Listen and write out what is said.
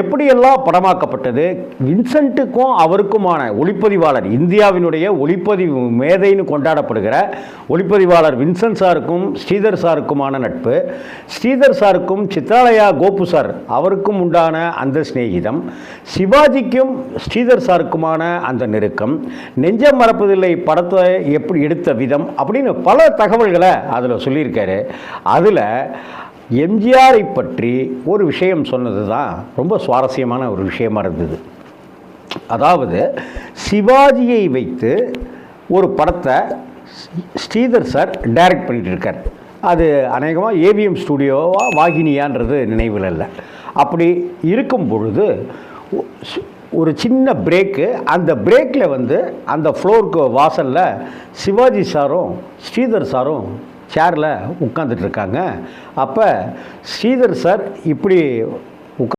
எப்படியெல்லாம் படமாக்கப்பட்டது? வின்சென்ட்டுக்கும் அவருக்குமான ஒளிப்பதிவாளர் இந்தியாவினுடைய ஒளிப்பதிவு மேதைன்னு கொண்டாடப்படுகிற ஒளிப்பதிவாளர் வின்சென்ட் சாருக்கும் ஸ்ரீதர் சாருக்குமான நட்பு. ஸ்ரீதர் சாருக்கும் சித்ராலயா கோபு சார் அவருக்கும் உண்டான அந்த சிநேகிதம். சிவாஜிக்கும் ஸ்ரீதர் சாருக்குமான அந்த நெருக்கம். நெஞ்சம் மறப்பதில்லை படத்தை எப்படி எடுத்த விதம் அப்படின்னு பல தகவல்களை அதில் சொல்லியிருக்காரு. அதில் எம்ஜிஆரை பற்றி ஒரு விஷயம் சொன்னது தான் ரொம்ப சுவாரஸ்யமான ஒரு விஷயமாக இருந்தது. அதாவது சிவாஜியை வைத்து ஒரு படத்தை ஸ்ரீதர் சார் டைரக்ட் பண்ணிகிட்டு இருக்கார் அது அநேகமாக ஏவிஎம் ஸ்டூடியோவா வாகினியான்றது நினைவில் இல்லை. அப்படி இருக்கும் பொழுது ஒரு சின்ன பிரேக்கு அந்த பிரேக்கில் வந்து அந்த ஃப்ளோருக்கு வாசலில் சிவாஜி சாரும் ஸ்ரீதர் சாரும் சேரில் உட்காந்துட்டு இருக்காங்க. அப்போ ஸ்ரீதர் சார் இப்படி